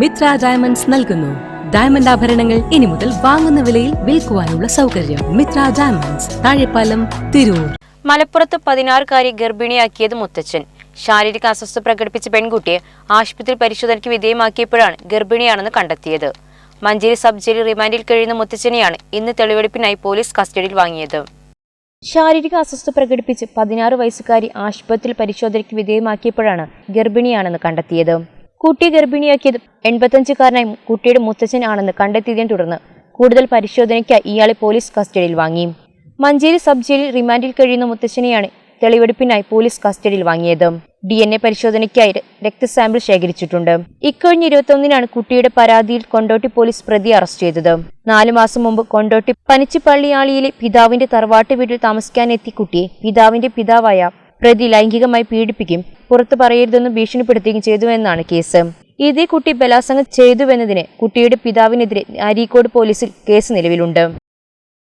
Mitra diamonds നൽകുന്നു. Diamond ആഭരണങ്ങൾ ഇനി മുതൽ വാങ്ങുന്ന വിലയിൽ വിൽക്കുവാനുള്ള സൗകര്യം മിത്ര ഡയമണ്ട്സ് താഴെപ്പാലം തിരൂർ. മലപ്പുറത്ത് പതിനാറുകാരി ഗർഭിണിയാക്കിയത് മുത്തച്ഛൻ. ശാരീരിക അസ്വസ്ഥ പ്രകടിപ്പിച്ച പെൺകുട്ടിയെ ആശുപത്രി പരിശോധനയ്ക്ക് വിധേയമാക്കിയപ്പോഴാണ് ഗർഭിണിയാണെന്ന് കണ്ടെത്തിയത്. മഞ്ചേരി സബ് ജയിലിൽ റിമാൻഡിൽ കഴിയുന്ന മുത്തച്ഛനെയാണ് ഇന്ന് തെളിവെടുപ്പിനായി പോലീസ് കസ്റ്റഡിയിൽ വാങ്ങിയത്. ശാരീരിക അസ്വസ്ഥ പ്രകടിപ്പിച്ച് പതിനാറ് വയസ്സുകാരി ആശുപത്രി പരിശോധനയ്ക്ക് വിധേയമാക്കിയപ്പോഴാണ് ഗർഭിണിയാണെന്ന് കണ്ടെത്തിയത്. കുട്ടിയെ ഗർഭിണിയാക്കിയത് എൺപത്തഞ്ചുകാരനായി കുട്ടിയുടെ മുത്തച്ഛൻ ആണെന്ന് കണ്ടെത്തിയതിനെ തുടർന്ന് കൂടുതൽ പരിശോധനയ്ക്കായി ഇയാളെ പോലീസ് കസ്റ്റഡിയിൽ വാങ്ങി. മഞ്ചേരി സബ് ജയിലിൽ റിമാൻഡിൽ കഴിയുന്ന മുത്തച്ഛനെയാണ് തെളിവെടുപ്പിനായി പോലീസ് കസ്റ്റഡിയിൽ വാങ്ങിയത്. ഡി എൻ എ പരിശോധനയ്ക്കായി രക്തസാമ്പിൾ ശേഖരിച്ചിട്ടുണ്ട്. ഇക്കഴിഞ്ഞ ഇരുപത്തൊന്നിനാണ് കുട്ടിയുടെ പരാതിയിൽ കൊണ്ടോട്ടി പോലീസ് പ്രതി അറസ്റ്റ് ചെയ്തത്. നാലു മാസം മുമ്പ് കൊണ്ടോട്ടി പനിച്ചിപ്പള്ളിയാളിയിലെ പിതാവിന്റെ തറവാട്ട് വീട്ടിൽ താമസിക്കാനെത്തി കുട്ടിയെ പിതാവിന്റെ പിതാവായ പ്രതി ലൈംഗികമായി പീഡിപ്പിക്കും പുറത്തു പറയരുതെന്ന് ഭീഷണിപ്പെടുത്തുകയും ചെയ്തുവെന്നാണ് കേസ്. ഇതേ കുട്ടി ബലാത്സംഗം ചെയ്തുവെന്നതിന് കുട്ടിയുടെ പിതാവിനെതിരെ അരീക്കോട് പോലീസിൽ കേസ് നിലവിലുണ്ട്.